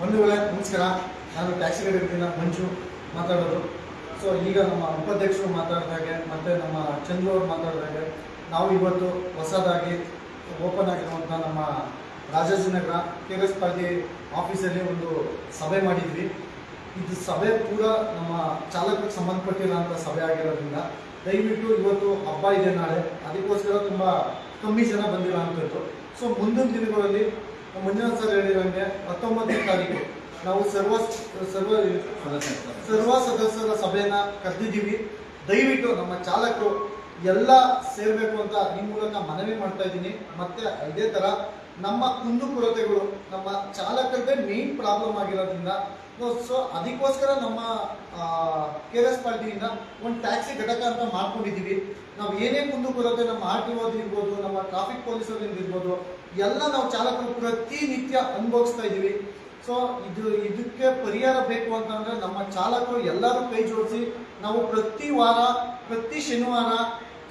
ಬಂಧುಗಳೇ ನಮಸ್ಕಾರ, ನಾನು ಟ್ಯಾಕ್ಸಿ ಗಾಡಿಯಿಂದ ಮಂಜು ಮಾತಾಡೋದು. ಸೊ ಈಗ ನಮ್ಮ ಉಪಾಧ್ಯಕ್ಷರು ಮಾತಾಡಿದಾಗೆ ಮತ್ತು ನಮ್ಮ ಚಂದ್ರು ಅವರು ಮಾತಾಡಿದಾಗೆ ನಾವು ಇವತ್ತು ಹೊಸದಾಗಿ ಓಪನ್ ಆಗಿರುವಂಥ ನಮ್ಮ ರಾಜಾಜಿನಗರ ಕೆ ಎಸ್ ಪಾರ್ಟಿ ಆಫೀಸಲ್ಲಿ ಒಂದು ಸಭೆ ಮಾಡಿದ್ವಿ. ಇದು ಸಭೆ ಕೂಡ ನಮ್ಮ ಚಾಲಕರಿಗೆ ಸಂಬಂಧಪಟ್ಟಿರೋಂಥ ಸಭೆ ಆಗಿರೋದ್ರಿಂದ ದಯವಿಟ್ಟು ಇವತ್ತು ಹಬ್ಬ ಇದೆ ನಾಳೆ. ಅದಕ್ಕೋಸ್ಕರ ತುಂಬ ಕಮ್ಮಿ ಜನ ಬಂದಿರೋಂಥದ್ದು ಸೊ ಮುಂದಿನ ದಿನಗಳಲ್ಲಿ ಮಂಜುನಾಥ್ ಸರ್ ಹೇಳಿದಂಗೆ ಹತ್ತೊಂಬತ್ತನೇ ತಾರೀಕು. ನಾವು ಸರ್ವ ಸರ್ವ ಸರ್ವ ಸದಸ್ಯರ ಸಭೆಯನ್ನ ಕರೆದಿದ್ದೀವಿ. ದಯವಿಟ್ಟು ನಮ್ಮ ಚಾಲಕರು ಎಲ್ಲ ಸೇರ್ಬೇಕು ಅಂತ ಈ ಮೂಲಕ ಮನವಿ ಮಾಡ್ತಾ ಇದ್ದೀನಿ. ಮತ್ತೆ ಇದೇ ತರ ನಮ್ಮ ಕುಂದುಕೊರತೆಗಳು ನಮ್ಮ ಚಾಲಕರದೇ ಮೇನ್ ಪ್ರಾಬ್ಲಮ್ ಆಗಿರೋದ್ರಿಂದ. ಸೊ ಅದಕ್ಕೋಸ್ಕರ ನಮ್ಮ ಕೆ ಆರ್ ಎಸ್ ಪಾರ್ಟಿಯಿಂದ ಒಂದು ಟ್ಯಾಕ್ಸಿ ಘಟಕ ಅಂತ ಮಾಡ್ಕೊಂಡಿದ್ದೀವಿ ನಾವು ಏನೇ ಕುಂದುಕೊರತೆ ನಮ್ಮ ಆರ್ ಟಿ ಇರ್ಬೋದು, ನಮ್ಮ ಟ್ರಾಫಿಕ್ ಪೊಲೀಸ್ ಇರ್ಬೋದು, ಎಲ್ಲ ನಾವು ಚಾಲಕರು ಪ್ರತಿನಿತ್ಯ ಅನುಭವಿಸ್ತಾ ಇದ್ದೀವಿ ಸೊ ಇದು, ಇದಕ್ಕೆ ಪರಿಹಾರ ಬೇಕು ಅಂತಂದ್ರೆ ನಮ್ಮ ಚಾಲಕರು ಎಲ್ಲರೂ ಕೈ ಜೋಡಿಸಿ ನಾವು ಪ್ರತಿ ವಾರ, ಪ್ರತಿ ಶನಿವಾರ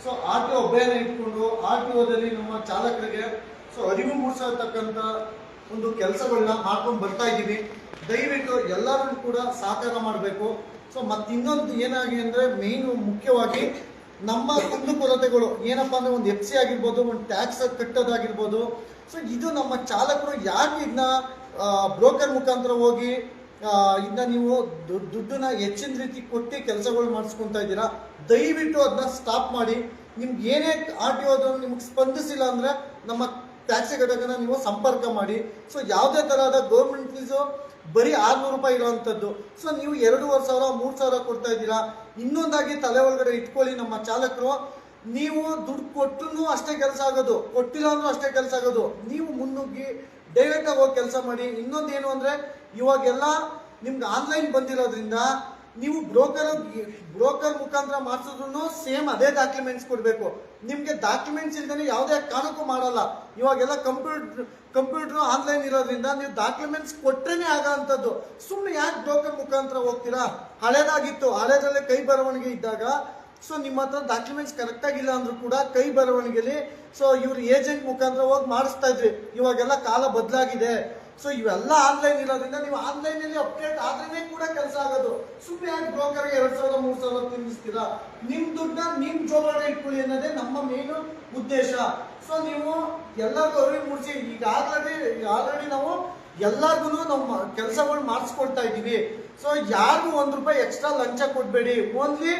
ಸೊ ಆರ್ ಟಿ ಒಬ್ಬನೇ ಇಟ್ಕೊಂಡು ಆರ್ ಟಿ ಓದಲ್ಲಿ ನಮ್ಮ ಚಾಲಕರಿಗೆ ಸೊ ಅರಿವು ಮೂಡಿಸತಕ್ಕಂಥ ಒಂದು ಕೆಲಸಗಳನ್ನ ಮಾಡ್ಕೊಂಡು ಬರ್ತಾ ಇದ್ದೀವಿ ದಯವಿಟ್ಟು ಎಲ್ಲರೂ ಕೂಡ ಸಹಕಾರ ಮಾಡಬೇಕು. ಸೊ ಮತ್ತೆ ಇನ್ನೊಂದು ಏನಾಗಿ ಅಂದರೆ ಮೇನ್ ಮುಖ್ಯವಾಗಿ ನಮ್ಮ ಕುಂದುಕೊರತೆಗಳು. ಏನಪ್ಪಾ ಅಂದ್ರೆ ಒಂದು ಎಫ್ ಸಿ ಆಗಿರ್ಬೋದು, ಒಂದು ಟ್ಯಾಕ್ಸ್ ಕಟ್ಟೋದಾಗಿರ್ಬೋದು. ಸೊ ಇದು ನಮ್ಮ ಚಾಲಕರು ಯಾಕೆ ಇದನ್ನ ಬ್ರೋಕರ್ ಮುಖಾಂತರ ಹೋಗಿ ಇದನ್ನ ನೀವು ದುಡ್ಡು ದುಡ್ಡನ್ನ ಹೆಚ್ಚಿನ ರೀತಿ ಕೊಟ್ಟು ಕೆಲಸಗಳು ಮಾಡಿಸ್ಕೊತ ಇದ್ದೀರಾ? ದಯವಿಟ್ಟು ಅದನ್ನ ಸ್ಟಾಪ್ ಮಾಡಿ. ನಿಮ್ಗೆ ಏನೇ ಆರ್ ಟಿ ನಿಮ್ಗೆ ಸ್ಪಂದಿಸಿಲ್ಲ ಅಂದ್ರೆ ನಮ್ಮ ಟ್ಯಾಕ್ಸಿ ಘಟಕನ ನೀವು ಸಂಪರ್ಕ ಮಾಡಿ. ಸೊ ಯಾವುದೇ ತರಹದ ಗೌರ್ಮೆಂಟ್ ಫೀಸು ಬರೀ ಆರ್ನೂರು ರೂಪಾಯಿ ಇರುವಂಥದ್ದು. ಸೊ ನೀವು ಎರಡೂವರೆ ಸಾವಿರ, ಮೂರು ಸಾವಿರ ಕೊಡ್ತಾ ಇದ್ದೀರಾ? ಇನ್ನೊಂದಾಗಿ ತಲೆ ಒಳಗಡೆ ಇಟ್ಕೊಳ್ಳಿ ನಮ್ಮ ಚಾಲಕರು. ನೀವು ದುಡ್ಡು ಕೊಟ್ಟು ಅಷ್ಟೇ ಕೆಲಸ ಆಗೋದು. ಕೊಟ್ಟಿಲ್ಲ ಅಂದ್ರೂ ಅಷ್ಟೇ ಕೆಲಸ ಆಗೋದು. ನೀವು ಮುನ್ನುಗ್ಗಿ ಡೈರೆಕ್ಟಾಗಿ ಹೋಗಿ ಕೆಲಸ ಮಾಡಿ. ಇನ್ನೊಂದು ಏನು ಅಂದ್ರೆ, ಇವಾಗೆಲ್ಲ ನಿಮ್ಗೆ ಆನ್ಲೈನ್ ಬಂದಿರೋದ್ರಿಂದ ನೀವು ಬ್ರೋಕರ್ ಬ್ರೋಕರ್ ಮುಖಾಂತರ ಮಾಡಿಸಿದ್ರು ಸೇಮ್ ಅದೇ ಡಾಕ್ಯುಮೆಂಟ್ಸ್ ಕೊಡಬೇಕು. ನಿಮಗೆ ಡಾಕ್ಯುಮೆಂಟ್ಸ್ ಇಲ್ದೇ ಯಾವುದೇ ಕಾರಣಕ್ಕೂ ಮಾಡಲ್ಲ. ಇವಾಗೆಲ್ಲ ಕಂಪ್ಯೂಟರ್ ಕಂಪ್ಯೂಟರ್ ಆನ್ಲೈನ್ ಇರೋದ್ರಿಂದ ನೀವು ಡಾಕ್ಯುಮೆಂಟ್ಸ್ ಕೊಟ್ಟರೆ ಆಗೋ ಅಂಥದ್ದು ಸುಮ್ಮನೆ ಯಾಕೆ ಬ್ರೋಕರ್ ಮುಖಾಂತರ ಹೋಗ್ತೀರಾ? ಹಳೇದಾಗಿತ್ತು. ಹಳೇದಲ್ಲೇ ಕೈ ಬರವಣಿಗೆ ಇದ್ದಾಗ, ಸೊ ನಿಮ್ಮ ಹತ್ರ ಡಾಕ್ಯುಮೆಂಟ್ಸ್ ಕರೆಕ್ಟ್ ಆಗಿಲ್ಲ ಅಂದ್ರೂ ಕೂಡ ಕೈ ಬರವಣಿಗೆಲಿ, ಸೊ ಇವ್ರ ಏಜೆಂಟ್ ಮುಖಾಂತರ ಹೋಗಿ ಮಾಡಿಸ್ತಾ ಇದ್ರಿ ಇವಾಗೆಲ್ಲ ಕಾಲ ಬದಲಾಗಿದೆ. ಸೊ ಇವೆಲ್ಲ ಆನ್ಲೈನ್ ಇರೋದ್ರಿಂದ ನೀವು ಆನ್ಲೈನ್ ಅಲ್ಲಿ ಅಪ್ಡೇಟ್ ಆದ್ರೇನೆ ಕೂಡ ಕೆಲಸ ಆಗೋದು. ಸುಮ್ಮನೆ ಯಾಕೆ ಬ್ರೋಕರ್ಗೆ ಎರಡ್ ಸಾವಿರ, ಮೂರ್ ಸಾವಿರ ತಿನ್ನಿಸ್ತೀರಾ ನಿಮ್ ದುಡ್ಡನ್ನ ನಿಮ್ ಜೋಬಾನೆ ಇಟ್ಕೊಳ್ಳಿ ಅನ್ನೋದೇ ನಮ್ಮ ಮೇನು ಉದ್ದೇಶ. ಸೊ ನೀವು ಎಲ್ಲರಿಗೂ ಅರಿವು ಮೂಡಿಸಿ ಈಗ ಆಲ್ರೆಡಿ ಆಲ್ರೆಡಿ ನಾವು ಎಲ್ಲರಿಗೂ ನಮ್ಮ ಕೆಲಸಗಳು ಮಾಡಿಸ್ಕೊಡ್ತಾ ಇದ್ದೀವಿ. ಸೊ ಯಾರಿಗೂ ಒಂದ್ ರೂಪಾಯಿ ಎಕ್ಸ್ಟ್ರಾ ಲಂಚ ಕೊಡ್ಬೇಡಿ. ಓನ್ಲಿ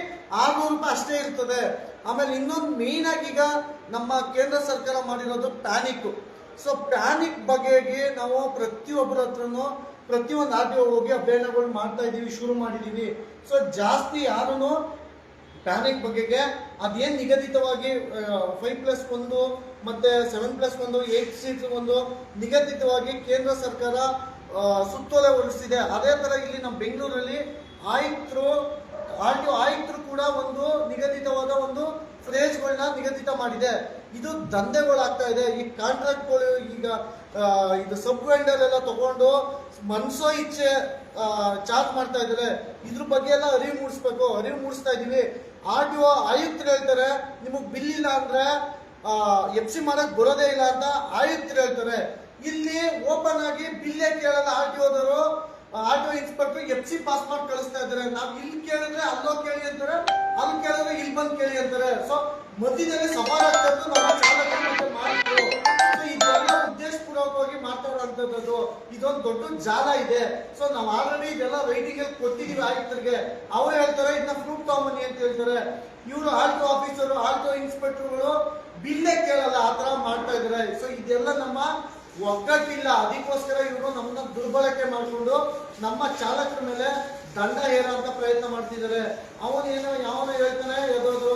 ಆರ್ನೂರು ರೂಪಾಯಿ ಅಷ್ಟೇ ಇರ್ತದೆ. ಆಮೇಲೆ ಇನ್ನೊಂದು ಮೇನ್ ಆಗಿ ಈಗ ನಮ್ಮ ಕೇಂದ್ರ ಸರ್ಕಾರ ಮಾಡಿರೋದು ಪ್ಯಾನಿಕ್ ಸೊ ಪ್ಯಾನಿಕ್ ಬಗೆಗೆ ನಾವು ಪ್ರತಿಯೊಬ್ಬರ ಹತ್ರನು ಪ್ರತಿಯೊಂದು ಆರ್ ಟಿ ಹೋಗಿ ಅಭಿಯಾನಗಳು ಮಾಡ್ತಾ ಇದ್ದೀವಿ, ಶುರು ಮಾಡಿದ್ದೀವಿ. ಸೊ ಜಾಸ್ತಿ ಯಾರೂ ಪ್ಯಾನಿಕ್ ಬಗೆಗೆ ಅದೇನು ನಿಗದಿತವಾಗಿ ಫೈವ್ ಪ್ಲಸ್ ಒಂದು ಮತ್ತೆ ಸೆವೆನ್ ಪ್ಲಸ್ ಒಂದು ಏಟ್ ಸೀಟ್ ಒಂದು ನಿಗದಿತವಾಗಿ ಕೇಂದ್ರ ಸರ್ಕಾರ ಸುತ್ತೋಲೆ ಹೊರಡಿಸಿದೆ. ಅದೇ ಥರ ಇಲ್ಲಿ ನಮ್ಮ ಬೆಂಗಳೂರಲ್ಲಿ ಆಯುಕ್ತರು ಆರ್ ಟಿ ಆಯುಕ್ತರು ಕೂಡ ಒಂದು ನಿಗದಿತವಾದ ಒಂದು ಫ್ರೇಜ್ಗಳನ್ನ ನಿಗದಿತ ಮಾಡಿದೆ. ಇದು ದಂಧೆಗಳಾಗ್ತಾ ಇದೆ. ಈ ಕಾಂಟ್ರಾಕ್ಟ್ಗಳು ಈಗ ಇದು ಸಬ್ ವೆಂಡರ್ ಎಲ್ಲ ತಗೊಂಡು ಮನ್ಸೋ ಇಚ್ಛೆ ಚಾರ್ಜ್ ಮಾಡ್ತಾ ಇದ್ದಾರೆ. ಇದ್ರ ಬಗ್ಗೆ ಎಲ್ಲ ಅರಿವು ಮೂಡಿಸ್ಬೇಕು. ಅರಿವು ಮೂಡಿಸ್ತಾ ಇದೀವಿ ಆರ್ ಟಿ ಒ ಆಯುಕ್ತರು ಹೇಳ್ತಾರೆ, ನಿಮಗೆ ಬಿಲ್ ಇಲ್ಲ ಅಂದ್ರೆ ಎಫ್ ಸಿ ಮಾಡಕ್ ಬರೋದೇ ಇಲ್ಲ ಅಂತ ಆಯುಕ್ತರು ಹೇಳ್ತಾರೆ. ಇಲ್ಲಿ ಓಪನ್ ಆಗಿ ಬಿಲ್ಲೇ ಕೇಳಲ್ಲ R T ಓದವರು R T O inspector F C pass ಕಳಿಸ್ತಾ ಇದ್ದಾರೆ. ನಾವ್ ಇಲ್ಲಿ ಕೇಳಿದ್ರೆ ಅಲ್ಲೋ ಕೇಳಿ ಅಂತಾರೆ, ಅಲ್ಲಿ ಕೇಳಿದ್ರೆ ಇಲ್ಲಿ ಬಂದು ಕೇಳಿ ಅಂತಾರೆ. ಸೊ ಮಧ್ಯದಲ್ಲಿ ಸವಾಲ್ ಆಗ್ತದ್ದು ನಮ್ಮ ಚಾಲಕರು ಮತ್ತೆ ಮಾಲೀಕರು ಸೊ ಉದ್ದೇಶಪೂರ್ವಕವಾಗಿ ಮಾತಾಡುವಂತದ್ದು, ಇದೊಂದು ದೊಡ್ಡ ಜಾಲ ಇದೆ. ಸೊ ನಾವು ಆಲ್ರೆಡಿ ಇದೆಲ್ಲ ರೈಟಿಂಗ್ ಅಲ್ಲಿ ಕೊಟ್ಟಿದೀವಿ ಆಯುಕ್ತರಿಗೆ. ಅವ್ರು ಹೇಳ್ತಾರೆ ಇದನ್ನ ಪ್ರೂಫ್ ತಗೊಂಬನ್ನಿ ಅಂತ ಹೇಳ್ತಾರೆ. ಇವರು ಆಲ್ಟೋ ಆಫೀಸರು ಆಲ್ಟೋ ಇನ್ಸ್ಪೆಕ್ಟರ್ಗಳು ಬಿಲ್ಲೇ ಕೇಳಲ್ಲ, ಆ ತರ ಮಾಡ್ತಾ ಇದ್ದಾರೆ. ಸೊ ಇದೆಲ್ಲ ನಮ್ಮ ಒಗ್ಗಟ್ಟಿಲ್ಲ. ಅದಕ್ಕೋಸ್ಕರ ಇವರು ನಮ್ಮನ್ನ ದುರ್ಬಳಕೆ ಮಾಡಿಕೊಂಡು ನಮ್ಮ ಚಾಲಕರ ಮೇಲೆ ದಂಡ ಹೇರಂತ ಪ್ರಯತ್ನ ಮಾಡ್ತಿದ್ದಾರೆ. ಅವನೇನೋ ಯಾವನೋ ಹೇಳ್ತಾನೆ ಯಾವ್ದಾದ್ರು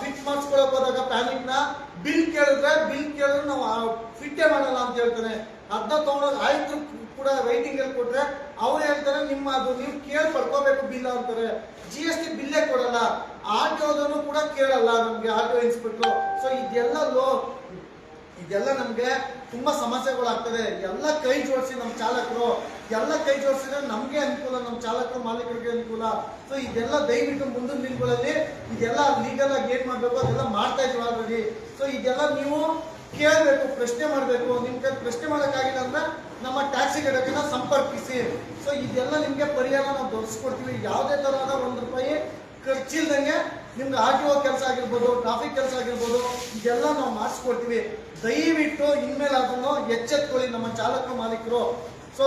ಫಿಟ್ ಮಾಡಿಸ್ಕೊಳಕ್ ಹೋದಾಗ ಪ್ಯಾನಿಕ್ನ ಬಿಲ್ ಕೇಳಿದ್ರೆ ಬಿಲ್ ಕೇಳಿದ್ರೆ ನಾವು ಫಿಟ್ಟೇ ಮಾಡಲ್ಲ ಅಂತ ಹೇಳ್ತಾನೆ. ಅದನ್ನ ತಗೊಂಡೋಗಿ ಆಯ್ತು ಕೂಡ ರೈಟಿಂಗ್ ಅಲ್ಲಿ ಕೊಟ್ರೆ ಅವ್ರು ಹೇಳ್ತಾರೆ, ನಿಮ್ಮ ಅದು ನೀವು ಕೇಳಿ ಪಡ್ಕೋಬೇಕು ಬಿಲ್ ಅಂತಾರೆ. ಜಿ ಎಸ್ ಟಿ ಬಿಲ್ಲೇ ಕೊಡಲ್ಲ. ಟಿ ಕೂಡ ಕೇಳಲ್ಲ ನಮ್ಗೆ ಆಟೋ ಇನ್ಸ್ಪೆಕ್ಟರ್. ಸೊ ಇದೆಲ್ಲ ಲೋ, ಇದೆಲ್ಲ ನಮ್ಗೆ ತುಂಬಾ ಸಮಸ್ಯೆಗಳಾಗ್ತದೆ. ಎಲ್ಲ ಕೈ ಜೋಡಿಸಿ ನಮ್ಮ ಚಾಲಕರು, ಎಲ್ಲ ಕೈ ಜೋಡಿಸಿದ್ರೆ ನಮ್ಗೆ ಅನುಕೂಲ ನಮ್ಮ ಚಾಲಕರು ಮಾಲೀಕರಿಗೆ ಅನುಕೂಲ. ಸೊ ಇದೆಲ್ಲ ದಯವಿಟ್ಟು ಮುಂದಿನ ದಿನಗಳಲ್ಲಿ ಇದೆಲ್ಲ ಲೀಗಲ್ ಆಗಿ ಏನ್ ಮಾಡ್ಬೇಕು, ಅದೆಲ್ಲ ಮಾಡ್ತಾ ಇದೀವಿ ಆಲ್ರೆಡಿ ಸೊ ಇದೆಲ್ಲ ನೀವು ಕೇಳಬೇಕು, ಪ್ರಶ್ನೆ ಮಾಡಬೇಕು. ನಿಮ್ ಕೈ ಪ್ರಶ್ನೆ ಮಾಡೋಕ್ಕಾಗಿಲ್ಲ ಅಂದ್ರೆ ನಮ್ಮ ಟ್ಯಾಕ್ಸಿ ಘಟಕನ ಸಂಪರ್ಕಿಸಿ. ಸೊ ಇದೆಲ್ಲ ನಿಮಗೆ ಪರಿಹಾರ ನಾವು ತೋರಿಸ್ಕೊಡ್ತೀವಿ. ಯಾವುದೇ ತರಹದ ಒಂದು ರೂಪಾಯಿ ಖರ್ಚಿಲ್ದಂಗೆ ನಿಮ್ಗೆ ಆರ್ ಟಿ ಒ ಕೆಲಸ ಆಗಿರ್ಬೋದು ಟ್ರಾಫಿಕ್ ಕೆಲಸ ಆಗಿರ್ಬೋದು, ಇದೆಲ್ಲ ನಾವು ಮಾಡಿಸ್ಕೊಡ್ತೀವಿ. ದಯವಿಟ್ಟು ಇನ್ಮೇಲೆ ಅದನ್ನು ಎಚ್ಚೆತ್ಕೊಳ್ಳಿ ನಮ್ಮ ಚಾಲಕ ಮಾಲೀಕರು. ಸೊ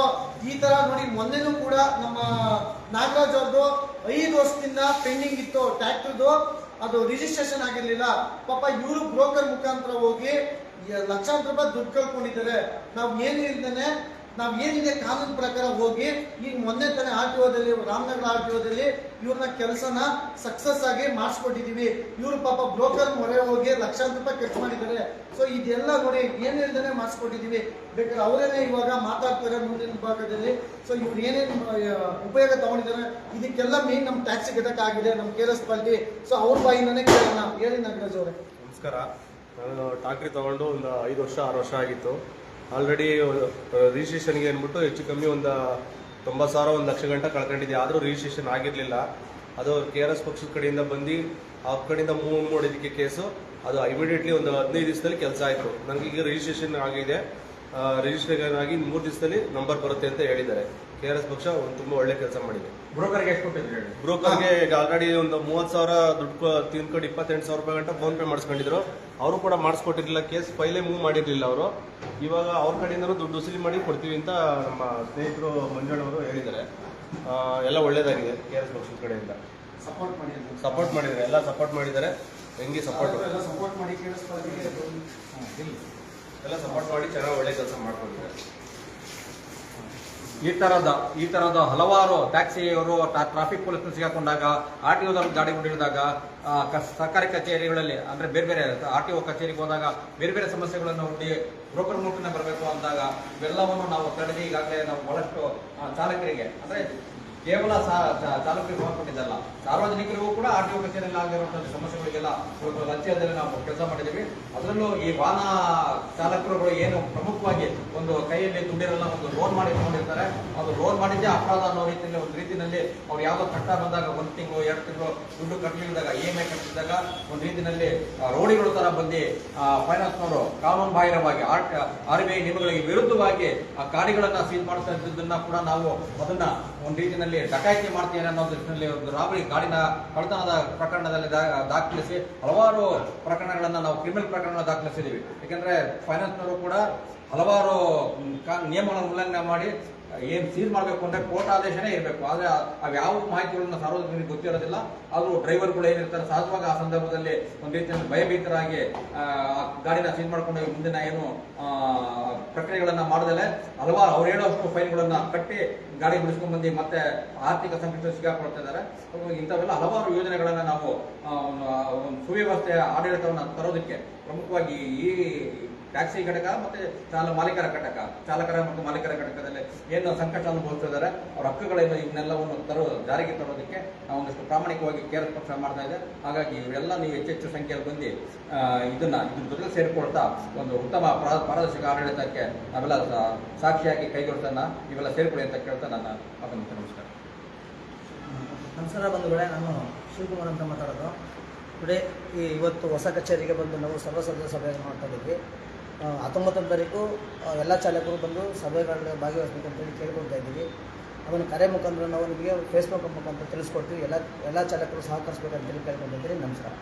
ಈ ತರ ನೋಡಿ ಮೊನ್ನೆನೂ ಕೂಡ ನಮ್ಮ ನಾಗರಾಜ್ ಅವ್ರದ್ದು ಐದು ವರ್ಷದಿಂದ ಪೆಂಡಿಂಗ್ ಇತ್ತು ಟ್ಯಾಕ್ಟರ್ದು. ಅದು ರಿಜಿಸ್ಟ್ರೇಷನ್ ಆಗಿರ್ಲಿಲ್ಲ. ಪಾಪ ಇವರು ಬ್ರೋಕರ್ ಮುಖಾಂತರ ಹೋಗಿ ಲಕ್ಷಾಂತರ ರೂಪಾಯಿ ದುಡ್ಡು ಕಳ್ಕೊಂಡಿದ್ದಾರೆ. ನಾವು ಏನು ಇಲ್ದೇನೆ ನಾವು ಏನಿದೆ ಕಾನೂನು ಪ್ರಕಾರ ಹೋಗಿ, ಈಗ ಮೊನ್ನೆ ತಾನೇ ಆರ್ ಟಿ ಓದಲ್ಲಿ ರಾಮನಗರ ಆರ್ ಟಿ ಓದಲ್ಲಿ ಇವ್ರನ್ನ ಕೆಲಸನ ಸಕ್ಸಸ್ ಆಗಿ ಮಾಡಿಸ್ಕೊಟ್ಟಿದೀವಿ. ಇವರು ಪಾಪ ಬ್ರೋಕರ್ ಮೊರೆ ಹೋಗಿ ಲಕ್ಷಾಂತರ ರೂಪಾಯಿ ಖರ್ಚು ಮಾಡಿದ್ದಾರೆ. ಸೊ ಇದೆಲ್ಲ ನೋಡಿ ಏನಿಲ್ಲದೇ ಮಾಡಿಸ್ಕೊಟ್ಟಿದ್ದೀವಿ ಬೇಕಾದ್ರೆ ಅವರೇನೆ ಇವಾಗ ಮಾತಾಡ್ತಾರೆ ಮುಂದಿನ ಭಾಗದಲ್ಲಿ ಸೊ ಇವ್ರು ಏನೇನು ಉಪಯೋಗ ತಗೊಂಡಿದ್ದಾರೆ, ಇದಕ್ಕೆಲ್ಲ ಮೇನ್ ನಮ್ಮ ಟ್ಯಾಕ್ಸಿ ಘಟಕ ಆಗಿದೆ ನಮ್ಮ ಕೆ ಎಸ್ ಪಾರ್ಟಿ ಸೊ ಅವ್ರ ಬಾಯಿಂದನೇ ಕೇಳೋಣ. ಹೇಳಿ ನಾಗರಾಜ್ ಅವರೇ. ನಮಸ್ಕಾರ. ನಾನು ಟಾಕ್ರಿ ತಗೊಂಡು ಒಂದು ಐದು ವರ್ಷ, ಆರು ವರ್ಷ ಆಗಿತ್ತು. ಆಲ್ರೆಡಿ ರಿಜಿಸ್ಟ್ರೇಷನ್ಗೆ ಅಂದ್ಬಿಟ್ಟು ಹೆಚ್ಚು ಕಮ್ಮಿ ಒಂದು ತೊಂಬತ್ತು ಸಾವಿರ, ಒಂದು ಲಕ್ಷ ಗಂಟೆ ಕಳ್ಕೊಂಡಿದ್ದೆ. ಆದರೂ ರಿಜಿಸ್ಟ್ರೇಷನ್ ಆಗಿರಲಿಲ್ಲ. ಅದು ಕೆ ಆರ್ ಎಸ್ ಪಕ್ಷದ ಕಡೆಯಿಂದ ಬಂದು, ಆ ಕಡೆಯಿಂದ ಮೂವ್ ಮಾಡಿದ್ದಕ್ಕೆ ಕೇಸು ಅದು ಇಮಿಡಿಯೇಟ್ಲಿ ಒಂದು ಹದಿನೈದು ದಿವಸದಲ್ಲಿ ಕೆಲಸ ಆಯಿತು. ನನಗೆ ಈಗ ರಿಜಿಸ್ಟ್ರೇಷನ್ ಆಗಿದೆ. ರಿಜಿಸ್ಟ್ರೇಷನ್ ಆಗಿ ಮೂರು ದಿವಸದಲ್ಲಿ ನಂಬರ್ ಬರುತ್ತೆ ಅಂತ ಹೇಳಿದ್ದಾರೆ. ಕೆ ಆರ್ ಎಸ್ ಪಕ್ಷ ಒಂದು ತುಂಬ ಒಳ್ಳೆ ಕೆಲಸ ಮಾಡಿದೆ. ಬ್ರೋಕರ್ಗೆ ಎಷ್ಟು ಕೊಟ್ಟಿದ್ರು ಬ್ರೋಕರ್ಗೆ ಈಗ ಆಲ್ರೆಡಿ ಒಂದು ಮೂವತ್ತು ಸಾವಿರ ದುಡ್ಡು ತಿನ್ಕೊಂಡು ಇಪ್ಪತ್ತೆಂಟು ಸಾವಿರ ರೂಪಾಯಿ ಗಂಟೆ ಫೋನ್ ಪೇ ಮಾಡಿಸ್ಕೊಂಡಿದ್ರು. ಅವರು ಕೂಡ ಮಾಡಿಸ್ಕೊಟ್ಟಿರಲಿಲ್ಲ ಕೇಸ್ ಫೈಲೇ ಮೂವ್ ಮಾಡಿರಲಿಲ್ಲ ಅವರು. ಇವಾಗ ಅವ್ರ ಕಡೆಯಿಂದನೂ ದುಡ್ಡು ವಸೂಲಿ ಮಾಡಿ ಕೊಡ್ತೀವಿ ಅಂತ ನಮ್ಮ ಸ್ನೇಹಿತರು ಮಂಜಣ್ಣವರು ಹೇಳಿದ್ದಾರೆ. ಎಲ್ಲ ಒಳ್ಳೇದಾಗಿದೆ ಕೆ ಆರ್ ಎಸ್ ಪಕ್ಷದ ಕಡೆಯಿಂದ. ಸಪೋರ್ಟ್ ಮಾಡಿದ್ರು. ಸಪೋರ್ಟ್ ಮಾಡಿದ್ದಾರೆ ಎಲ್ಲ ಸಪೋರ್ಟ್ ಮಾಡಿದ್ದಾರೆ. ಹೆಂಗೆ ಸಪೋರ್ಟ್ ಸಪೋರ್ಟ್ ಮಾಡಿ ಎಲ್ಲ ಸಪೋರ್ಟ್ ಮಾಡಿ ಚೆನ್ನಾಗಿ ಒಳ್ಳೆ ಕೆಲಸ ಮಾಡ್ಕೊಂಡಿದ್ದಾರೆ. ಈ ತರದ ಈ ತರದ ಹಲವಾರು ಟ್ಯಾಕ್ಸಿಯವರು ಟ್ರಾಫಿಕ್ ಪೊಲೀಸ್ ಸಿಗಾಕೊಂಡಾಗ, ಆರ್ ಟಿ ಒದಲ್ಲಿ ಗಾಡಿ ಕ- ಸರ್ಕಾರಿ ಕಚೇರಿಗಳಲ್ಲಿ, ಅಂದ್ರೆ ಬೇರೆ ಬೇರೆ, ಆರ್ ಟಿ ಒ ಕಚೇರಿಗೆ ಹೋದಾಗ ಬೇರೆ ಬೇರೆ ಸಮಸ್ಯೆಗಳನ್ನು ಹುಟ್ಟಿ ಬ್ರೋಕರ್ ಮೂಲಕನೇ ಬರಬೇಕು ಅಂದಾಗ, ಇವೆಲ್ಲವನ್ನು ನಾವು ತಡೆದು ಈಗಾಗಲೇ ನಾವು ಬಹಳಷ್ಟು ಚಾಲಕರಿಗೆ, ಅಂದ್ರೆ ಕೇವಲ ಚಾಲಕರಿಗೆ ಸಂಬಂಧಪಟ್ಟಿದ್ದಲ್ಲ ಸಾರ್ವಜನಿಕರಿಗೂ ಕೂಡ ಆರ್ ಟಿ ಒ ಕಚೇರಿಯಲ್ಲಿ ಆಗಿರುವಂತಹ ಸಮಸ್ಯೆಗಳಿಗೆಲ್ಲ ಇವತ್ತು ನಾವು ಕೆಲಸ ಮಾಡಿದ್ದೀವಿ. ಅದರಲ್ಲೂ ಈ ವಾಹನ ಚಾಲಕರುಗಳು ಏನು ಪ್ರಮುಖವಾಗಿ ಒಂದು ಕೈಯಲ್ಲಿ ದುಡ್ಡಿರಲ್ಲ, ಒಂದು ಲೋನ್ ಮಾಡಿ ತಗೊಂಡಿರ್ತಾರೆ. ಅದು ಲೋನ್ ಮಾಡಿದ್ದೇ ಅಪರಾಧ ಅನ್ನೋ ರೀತಿಯಲ್ಲಿ, ಒಂದು ರೀತಿಯಲ್ಲಿ ಅವ್ರು ಯಾವುದೋ ಕಟ್ಟ ಬಂದಾಗ ಒಂದು ತಿಂಗಳು, ಎರಡು ತಿಂಗಳು ದುಡ್ಡು ಕಟ್ಟಲಿಲ್ಲದಾಗ ಇ ಎಂ ಐ ಕಟ್ಟಿದಾಗ ಒಂದು ರೀತಿಯಲ್ಲಿ ರೋಡಿಗಳ ತರ ಬಂದು ಫೈನಾನ್ಸ್ನವರು ಕಾನೂನು ಬಾಹಿರವಾಗಿ ಆರ್ ಆರ್ ಬಿ ಐ ನಿಯಮಗಳಿಗೆ ವಿರುದ್ಧವಾಗಿ ಆ ಗಾಡಿಗಳನ್ನ ಸೀಲ್ ಮಾಡ್ತಾ ಇದ್ದದನ್ನ ಕೂಡ ನಾವು ಅದನ್ನ ಒಂದು ರೀತಿಯಲ್ಲಿ ಡಕಾಯಿತಿ ಮಾಡ್ತೀವಿ ಅನ್ನೋ ದೃಷ್ಟಿಯಲ್ಲಿ ಒಂದು ರಾಬರಿ ಗಾಡಿನ ಕಳ್ಳತನದ ಪ್ರಕರಣದಲ್ಲಿ ದಾಖಲಿಸಿ ಹಲವಾರು ಪ್ರಕರಣಗಳನ್ನು ನಾವು ಕ್ರಿಮಿನಲ್ ಪ್ರಕರಣ ದಾಖಲಿಸಿದ್ದೀವಿ ಯಾಕಂದ್ರೆ ಫೈನಾನ್ಸ್ನವರು ಕೂಡ ಹಲವಾರು ನಿಯಮಗಳನ್ನು ಉಲ್ಲಂಘನೆ ಮಾಡಿ ಏನ್ ಸೀಲ್ ಮಾಡಬೇಕು ಅಂದ್ರೆ ಕೋರ್ಟ್ ಆದೇಶನೇ ಇರಬೇಕು. ಆದ್ರೆ ಅವ್ಯಾವ ಮಾಹಿತಿಗಳನ್ನು ಸಾರ್ವಜನಿಕರಿಗೆ ಗೊತ್ತಿರೋದಿಲ್ಲ. ಆದ್ರೂ ಡ್ರೈವರ್ಗಳು ಏನಿರ್ತಾರೆ ಸಹಜವಾಗಿ ಆ ಸಂದರ್ಭದಲ್ಲಿ ಒಂದು ರೀತಿಯಲ್ಲಿ ಭಯಭೀತರಾಗಿ ಆ, ಗಾಡಿನ ಸೀಲ್ ಮಾಡ್ಕೊಂಡು ಮುಂದಿನ ಏನು ಪ್ರಕ್ರಿಯೆಗಳನ್ನ ಮಾಡದಲೆ ಹಲವಾರು ಅವ್ರು ಹೇಳೋಷ್ಟು ಫೈನ್ಗಳನ್ನ ಕಟ್ಟಿ ಗಾಡಿ ಬಿಡಿಸ್ಕೊಂಡ್ ಬಂದು ಮತ್ತೆ ಆರ್ಥಿಕ ಸಂಕಷ್ಟ ಸಿಗಾಕೊಳ್ತಾ ಇದ್ದಾರೆ. ಇಂಥವೆಲ್ಲ ಹಲವಾರು ಯೋಜನೆಗಳನ್ನ ನಾವು ಸುವ್ಯವಸ್ಥೆಯ ಆಡಳಿತವನ್ನು ತರೋದಕ್ಕೆ ಪ್ರಮುಖವಾಗಿ ಈ ಟ್ಯಾಕ್ಸಿ ಘಟಕ ಮತ್ತೆ ಚಾಲ ಮಾಲೀಕರ ಘಟಕ ಚಾಲಕರ ಮತ್ತು ಮಾಲೀಕರ ಘಟಕದಲ್ಲಿ ಏನು ಸಂಕಟ ಅನುಭವಿಸ್ತಿದ್ದಾರೆ ಅವ್ರ ಹಕ್ಕುಗಳಿಂದ ಇವನ್ನೆಲ್ಲವನ್ನು ತರು ಜಾರಿಗೆ ತರೋದಕ್ಕೆ ನಾವು ಒಂದಷ್ಟು ಪ್ರಾಮಾಣಿಕವಾಗಿ ಕೇರ್ ಪಕ್ಷ ಮಾಡ್ತಾ ಇದೆ. ಹಾಗಾಗಿ ಇವರೆಲ್ಲ ನೀವು ಹೆಚ್ಚೆಚ್ಚು ಸಂಖ್ಯೆಯಲ್ಲಿ ಬಂದು ಇದನ್ನ ಇದ್ರ ಜೊತೆ ಸೇರಿಕೊಳ್ತಾ ಒಂದು ಉತ್ತಮ ಪ್ರಾ- ಪಾರದರ್ಶಕ ಆಡಳಿತಕ್ಕೆ ನಾವೆಲ್ಲ ಸಾಕ್ಷಿಯಾಗಿ ಕೈಗೊಳ್ತಾನ ಇವೆಲ್ಲ ಸೇರ್ಕೊಳ್ಳಿ ಅಂತ ಕೇಳ್ತಾ ನನ್ನ ಅಭಿನಂದನೆ ನಮಸ್ಕಾರ ನಮಸ್ಕಾರ ಬಂಧುಗಳೇ ನಾನು ಶಿವಕುಮಾರ್ ಅಂತ ಮಾತಾಡೋದು. ಟುಡೇ ಈ ಇವತ್ತು ಹೊಸ ಕಚೇರಿಗೆ ಬಂದು ನಾವು ಸರ್ವಸದಸ್ಯ ಸಭೆಯನ್ನು ಮಾಡ್ತಾ ಇದ್ದೀವಿ. ಆ, ಹತ್ತೊಂಬತ್ತನೇ ತಾರೀಕು ಎಲ್ಲ ಚಾಲಕರು ಬಂದು ಸಭೆಗಳಲ್ಲಿ ಭಾಗವಹಿಸಬೇಕು ಅಂತೇಳಿ ಕೇಳ್ಕೊಳ್ತಾ ಇದ್ದೀವಿ. ಅದನ್ನು ಕರೆ ಮುಖಾಂತರ ನಾವು ನಿಮಗೆ ಫೇಸ್ಬುಕ್ ಮುಖಾಂತರ ತಿಳಿಸ್ಕೊಡ್ತೀವಿ. ಎಲ್ಲ ಎಲ್ಲ ಚಾಲಕರು ಸಹಕರಿಸ್ಬೇಕಂತೇಳಿ ಕೇಳ್ಕೊತಿದ್ದೀನಿ ನಮಸ್ಕಾರ.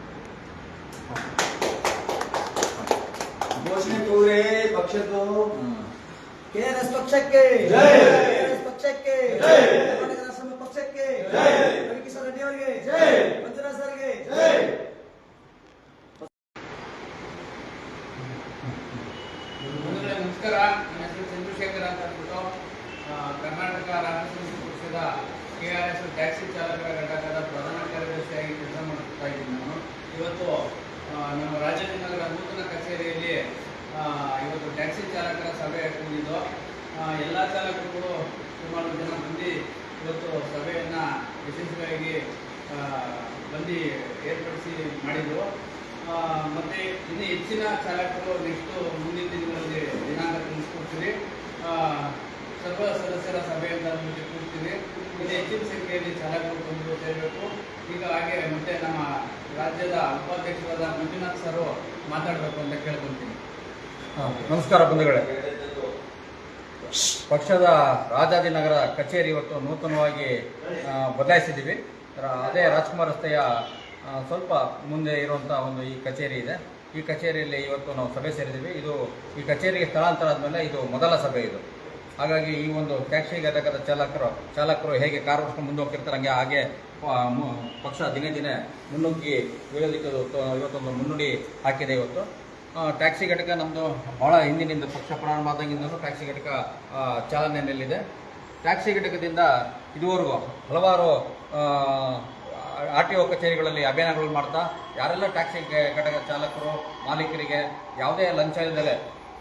ಘೋಷಣೆ ಕೂರೇ ಪಕ್ಷದ್ದು. ಕೆ ಆರ್ ಎಸ್ ಪಕ್ಷಕ್ಕೆ! KRS ಪಕ್ಷಕ್ಕೆ! ಕರ್ನಾಟಕ ರಾಷ್ಟ್ರ ಜೈ! ಮಂಜುನಾಥ್ ಸರ್ಗೆ ನಮಸ್ಕಾರ ನನ್ನ ಹೆಸರು ಚಂದ್ರಶೇಖರ್ ಅಂತ ಅಂದ್ಬಿಟ್ಟು ಆ, ಕರ್ನಾಟಕ ರಾಜ್ಯ ಪಕ್ಷದ ಕೆ ಆರ್ ಎಸ್ ಟ್ಯಾಕ್ಸಿ ಚಾಲಕರ ಘಟಕದ ಪ್ರಧಾನ ಕಾರ್ಯದರ್ಶಿಯಾಗಿ ಕೆಲಸ ಮಾಡ್ತಾ ಇದ್ದೀನಿ ನಾನು. ಇವತ್ತು ನಮ್ಮ ರಾಜನಗರ ನೂತನ ಕಚೇರಿಯಲ್ಲಿ ಇವತ್ತು ಟ್ಯಾಕ್ಸಿ ಚಾಲಕರ ಸಭೆ ಕೂಡಿದ್ದು ಎಲ್ಲ ಚಾಲಕರುಗಳು ಸುಮಾರು ಜನ ಬಂದು ಇವತ್ತು ಸಭೆಯನ್ನು ಯಶಸ್ವಿಯಾಗಿ ಬಂದು ಏರ್ಪಡಿಸಿ ಮಾಡಿದರು. ಮತ್ತು ಇನ್ನೂ ಹೆಚ್ಚಿನ ಚಾಲಕರು ನೆಕ್ಸ್ಟು ಮುಂದಿನ ದಿನಗಳಲ್ಲಿ ದಿನಾಂಕ ತಿಳಿಸ್ಕೊಡ್ತೀವಿ. ಆ, ಸರ್ವ ಸದಸ್ಯರ ಸಭೆಯನ್ನು ಕೂರ್ತೀವಿ ಇನ್ನು ಹೆಚ್ಚಿನ ಸಂಖ್ಯೆಯಲ್ಲಿ ಚಾಲಕರು ಬಂದು ಸೇರಬೇಕು. ಈಗ ಹಾಗೆ ಮತ್ತೆ ನಮ್ಮ ರಾಜ್ಯದ ಉಪಾಧ್ಯಕ್ಷರಾದ ಮಂಜುನಾಥ್ ಸರ್ ಮಾತಾಡಬೇಕು ಅಂತ ಕೇಳ್ಕೊಂತೀನಿ. ನಮಸ್ಕಾರ ಬಂಧುಗಳೇ. ಪಕ್ಷದ ರಾಜಾಜಿನಗರ ಕಚೇರಿ ಇವತ್ತು ನೂತನವಾಗಿ ಬದಲಾಯಿಸಿದ್ದೀವಿ. ಅದೇ ರಾಜ್ಕುಮಾರ್ ರಸ್ತೆಯ ಸ್ವಲ್ಪ ಮುಂದೆ ಇರುವಂಥ ಒಂದು ಈ ಕಚೇರಿ ಇದೆ. ಈ ಕಚೇರಿಯಲ್ಲಿ ಇವತ್ತು ನಾವು ಸಭೆ ಸೇರಿದ್ದೀವಿ. ಇದು ಈ ಕಚೇರಿಗೆ ಸ್ಥಳಾಂತರ ಆದಮೇಲೆ ಇದು ಮೊದಲ ಸಭೆ ಇದು. ಹಾಗಾಗಿ ಈ ಒಂದು ಟ್ಯಾಕ್ಸಿ ಘಟಕದ ಚಾಲಕರು ಚಾಲಕರು ಹೇಗೆ ಕಾರ್ ಓಡಿಸ್ಕೊಂಡು ಮುಂದೆ ಹೋಗ್ತಿರ್ತಾರೆ ಹಂಗೆ ಹಾಗೆ ಪಕ್ಷ ದಿನೇ ದಿನೇ ಮುನ್ನುಗ್ಗಿ ಇವತ್ತು, ಇವತ್ತೊಂದು ಮುನ್ನುಡಿ ಹಾಕಿದೆ ಇವತ್ತು. ಟ್ಯಾಕ್ಸಿ ಘಟಕ ನಮ್ಮದು ಭಾಳ ಹಿಂದಿನಿಂದ ಪಕ್ಷ ಪ್ರಾರಂಭ ಆದಾಗಿಂದಲೂ ಟ್ಯಾಕ್ಸಿ ಘಟಕ ಚಾಲನೆ ಚಾಲನೆಯಲ್ಲಿದೆ ಟ್ಯಾಕ್ಸಿ ಘಟಕದಿಂದ ಇದುವರೆಗೂ ಹಲವಾರು ಆರ್ ಟಿ ಒ ಕಚೇರಿಗಳಲ್ಲಿ ಅಭಿಯಾನಗಳು ಮಾಡ್ತಾ, ಯಾರೆಲ್ಲ ಟ್ಯಾಕ್ಸಿ ಘಟಕ ಚಾಲಕರು ಮಾಲೀಕರಿಗೆ ಯಾವುದೇ ಲಂಚ ಇಲ್ಲದೆ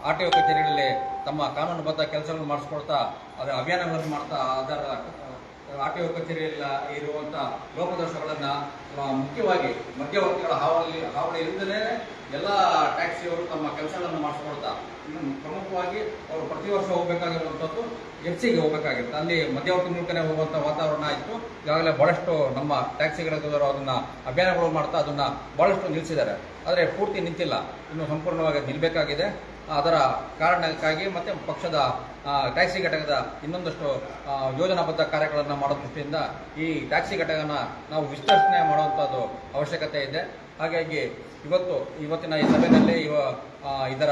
ಆರ್ ಟಿ ಒ ಕಚೇರಿಗಳಲ್ಲಿ ತಮ್ಮ ಕಾನೂನುಬದ್ಧ ಕೆಲಸಗಳನ್ನು ಮಾಡಿಸ್ಕೊಡ್ತಾ ಅದರ ಅಭಿಯಾನಗಳನ್ನು ಮಾಡ್ತಾ, ಅದರ ಆರ್ ಟಿ ಒ ಕಚೇರಿಯಲ್ಲಿ ಇರುವಂಥ ಲೋಪದೋಷಗಳನ್ನು ಮುಖ್ಯವಾಗಿ ಮಧ್ಯವರ್ತಿಗಳ ಹಾವಳಿ ಹಾವಳಿ ಇಲ್ಲದೇ ಎಲ್ಲ ಟ್ಯಾಕ್ಸಿಯವರು ತಮ್ಮ ಕೆಲಸಗಳನ್ನು ಮಾಡಿಸ್ಕೊಳ್ತಾ ಪ್ರಮುಖವಾಗಿ ಅವರು ಪ್ರತಿ ವರ್ಷ ಹೋಗಬೇಕಾಗಿರುವಂಥದ್ದು ಎಫ್ ಸಿಗೆ ಹೋಗಬೇಕಾಗಿರುತ್ತೆ. ಅಲ್ಲಿ ಮಧ್ಯವರ್ತಿ ಮೂಲಕನೇ ಹೋಗುವಂಥ ವಾತಾವರಣ ಆಯಿತು ಈಗಾಗಲೇ ಭಾಳಷ್ಟು ನಮ್ಮ ಟ್ಯಾಕ್ಸಿಗಳಿದ್ದವರು ಅದನ್ನು, ಅಭಿಯಾನಗಳು ಮಾಡ್ತಾ ಅದನ್ನು ಭಾಳಷ್ಟು ನಿಲ್ಲಿಸಿದ್ದಾರೆ ಆದರೆ ಪೂರ್ತಿ ನಿಂತಿಲ್ಲ. ಇನ್ನು ಸಂಪೂರ್ಣವಾಗಿ ನಿಲ್ಲಬೇಕಾಗಿದೆ ಅದರ ಕಾರಣಕ್ಕಾಗಿ ಮತ್ತು ಪಕ್ಷದ ಟ್ಯಾಕ್ಸಿ ಘಟಕದ ಇನ್ನೊಂದಷ್ಟು ಯೋಜನಾಬದ್ಧ ಕಾರ್ಯಗಳನ್ನು ಮಾಡೋ ದೃಷ್ಟಿಯಿಂದ ಈ ಟ್ಯಾಕ್ಸಿ ಘಟಕನ ನಾವು ವಿಸ್ತರಣೆ ಮಾಡುವಂಥದ್ದು ಅವಶ್ಯಕತೆ ಇದೆ. ಹಾಗಾಗಿ ಇವತ್ತು, ಇವತ್ತಿನ ಈ ಸಭೆಯಲ್ಲಿ ಇವ ಇದರ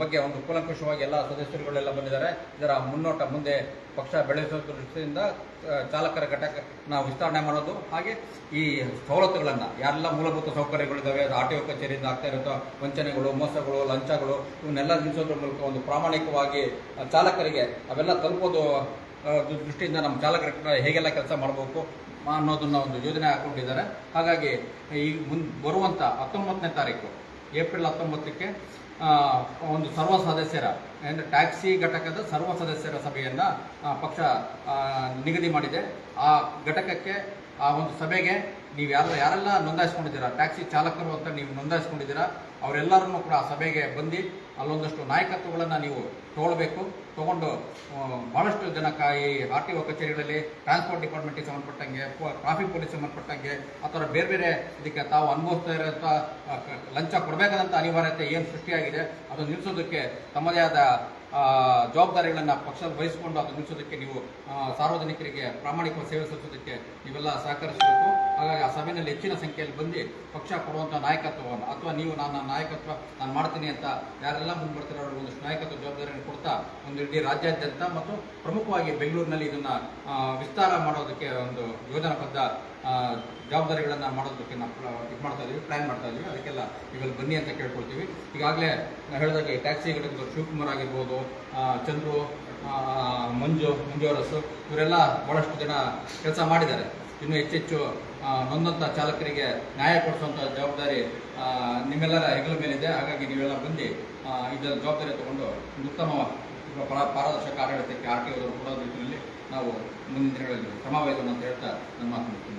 ಬಗ್ಗೆ ಒಂದು ಕೂಲಂಕುಷವಾಗಿ ಎಲ್ಲ ಸದಸ್ಯರುಗಳೆಲ್ಲ ಬಂದಿದ್ದಾರೆ. ಇದರ ಮುನ್ನೋಟ ಮುಂದೆ ಪಕ್ಷ ಬೆಳೆಸುವ ದೃಷ್ಟಿಯಿಂದ ಚಾಲಕರ ಘಟಕ ನಾವು ವಿಸ್ತರಣೆ ಮಾಡೋದು. ಹಾಗೆ ಈ ಸವಲತ್ತುಗಳನ್ನು, ಯಾರೆಲ್ಲ ಮೂಲಭೂತ ಸೌಕರ್ಯಗಳಿದ್ದಾವೆ ಆರ್ ಟಿ ಕಚೇರಿಯಿಂದ ಆಗ್ತಾ ಇರುತ್ತೋ, ವಂಚನೆಗಳು, ಮೋಸಗಳು, ಲಂಚಗಳು, ಇವನ್ನೆಲ್ಲ ನಿಲ್ಲಿಸೋದ್ರ ಮೂಲಕ ಒಂದು ಪ್ರಾಮಾಣಿಕವಾಗಿ ಚಾಲಕರಿಗೆ ಅವೆಲ್ಲ ತಲುಪೋದು ದೃಷ್ಟಿಯಿಂದ ನಮ್ಮ ಚಾಲಕರ, ಹೇಗೆಲ್ಲ ಕೆಲಸ ಮಾಡಬೇಕು ಅನ್ನೋದನ್ನ ಒಂದು ಯೋಜನೆ ಹಾಕೊಂಡಿದ್ದಾರೆ ಹಾಗಾಗಿ ಈ ಮುನ್ ಬರುವಂಥ ಹತ್ತೊಂಬತ್ತನೇ ತಾರೀಕು, ಏಪ್ರಿಲ್ ಹತ್ತೊಂಬತ್ತಕ್ಕೆ ಒಂದು ಸರ್ವ ಸದಸ್ಯರ, ಅಂದ್ರೆ ಟ್ಯಾಕ್ಸಿ ಘಟಕದ ಸರ್ವ ಸದಸ್ಯರ ಸಭೆಯನ್ನು ಪಕ್ಷ ನಿಗದಿ ಮಾಡಿದೆ. ಆ ಘಟಕಕ್ಕೆ, ಆ ಒಂದು ಸಭೆಗೆ ನೀವು ಯಾರು, ಯಾರೆಲ್ಲ ನೋಂದಾಯಿಸ್ಕೊಂಡಿದ್ದೀರಾ, ಟ್ಯಾಕ್ಸಿ ಚಾಲಕರು ಅಂತ ನೀವು ನೋಂದಾಯಿಸ್ಕೊಂಡಿದ್ದೀರಾ ಅವರೆಲ್ಲರನ್ನೂ ಕೂಡ ಆ ಸಭೆಗೆ ಬಂದು ಅಲ್ಲೊಂದಷ್ಟು ನಾಯಕತ್ವಗಳನ್ನು ನೀವು ತಗೊಳ್ಬೇಕು. ತಗೊಂಡು ಆ, ಬಹಳಷ್ಟು ಜನಕ್ಕೆ ಈ ಆರ್ ಟಿ ಒ ಕಚೇರಿಗಳಲ್ಲಿ ಟ್ರಾನ್ಸ್ಪೋರ್ಟ್ ಡಿಪಾರ್ಟ್ಮೆಂಟ್ಗೆ ಸಂಬಂಧಪಟ್ಟಂಗೆ ಟ್ರಾಫಿಕ್ ಪೊಲೀಸ್ ಸಂಬಂಧಪಟ್ಟಂಗೆ ಥರ ಬೇರೆ ಬೇರೆ ಇದಕ್ಕೆ ತಾವು ಅನುಭವಿಸ್ತಾ ಇರೋಂಥ ಆ, ಲಂಚ ಕೊಡಬೇಕಾದಂಥ ಅನಿವಾರ್ಯತೆ ಏನು ಸೃಷ್ಟಿಯಾಗಿದೆ ಅದು ನಿಲ್ಲಿಸೋದಕ್ಕೆ ತಮ್ಮದೇ ಆದ ಆ, ಜವಾಬ್ದಾರಿಗಳನ್ನು ಪಕ್ಷ ವಹಿಸಿಕೊಂಡು ಅದು ನಿಲ್ಲಿಸೋದಕ್ಕೆ ನೀವು ಸಾರ್ವಜನಿಕರಿಗೆ ಪ್ರಾಮಾಣಿಕ ಸೇವೆ ಸಲ್ಲಿಸೋದಕ್ಕೆ ನೀವೆಲ್ಲ ಸಹಕರಿಸಬೇಕು. ಹಾಗಾಗಿ ಆ ಸಭೆಯಲ್ಲಿ ಹೆಚ್ಚಿನ ಸಂಖ್ಯೆಯಲ್ಲಿ ಬಂದು ಪಕ್ಷ ಕೊಡುವಂಥ ನಾಯಕತ್ವವನ್ನು ಅಥವಾ ನೀವು ನನ್ನ ನಾಯಕತ್ವ ನಾನು ಮಾಡ್ತೀನಿ ಅಂತ ಯಾರೆಲ್ಲ ಅವರು ಒಂದು ನಾಯಕತ್ವ ಜವಾಬ್ದಾರಿಯನ್ನು ಕೊಡ್ತಾ ಒಂದು ಇಡೀ ರಾಜ್ಯಾದ್ಯಂತ ಮತ್ತು ಪ್ರಮುಖವಾಗಿ ಬೆಂಗಳೂರಿನಲ್ಲಿ ಇದನ್ನು ವಿಸ್ತಾರ ಮಾಡೋದಕ್ಕೆ ಒಂದು ಯೋಜನಾಬದ್ಧ ಜವಾಬ್ದಾರಿಗಳನ್ನು ಮಾಡೋದಕ್ಕೆ ನಾವು ಇದು ಮಾಡ್ತಾ ಇದ್ದೀವಿ ಪ್ಲ್ಯಾನ್ ಮಾಡ್ತಾ ಇದ್ದೀವಿ ಅದಕ್ಕೆಲ್ಲ ಇವೆಲ್ಲ ಬನ್ನಿ ಅಂತ ಕೇಳ್ಕೊಳ್ತೀವಿ. ಈಗಾಗಲೇ ನಾನು ಹೇಳಿದಾಗೆ ಟ್ಯಾಕ್ಸಿ ಘಟಕದ ಶಿವಕುಮಾರ್ ಆಗಿರ್ಬೋದು ಚಂದ್ರು ಮಂಜು ಮಂಜು ಅರಸು ಇವರೆಲ್ಲ ಭಾಳಷ್ಟು ಜನ ಕೆಲಸ ಮಾಡಿದ್ದಾರೆ. ಇನ್ನು ಹೆಚ್ಚೆಚ್ಚು ನೊಂದಂಥ ಚಾಲಕರಿಗೆ ನ್ಯಾಯ ಕೊಡಿಸುವಂಥ ಜವಾಬ್ದಾರಿ ನಿಮ್ಮೆಲ್ಲರ ಹೆಗಲ ಮೇಲಿದೆ. ಹಾಗಾಗಿ ನೀವೆಲ್ಲ ಬಂದು ಇದರ ಜವಾಬ್ದಾರಿ ತಗೊಂಡು ಉತ್ತಮ ಪರ- ಪಾರದರ್ಶಕ ಆಡಳಿತಕ್ಕೆ ಆರ್ ಟಿ ಒದವರು ಕೊಡೋ ನಿಟ್ಟಿನಲ್ಲಿ ನಾವು ಮುಂದಿನ ದಿನಗಳಲ್ಲಿ ಕ್ರಮ ವಹಿಸೋಣ ಅಂತ ಹೇಳ್ತಾ ನನ್ನ ಮಾತು.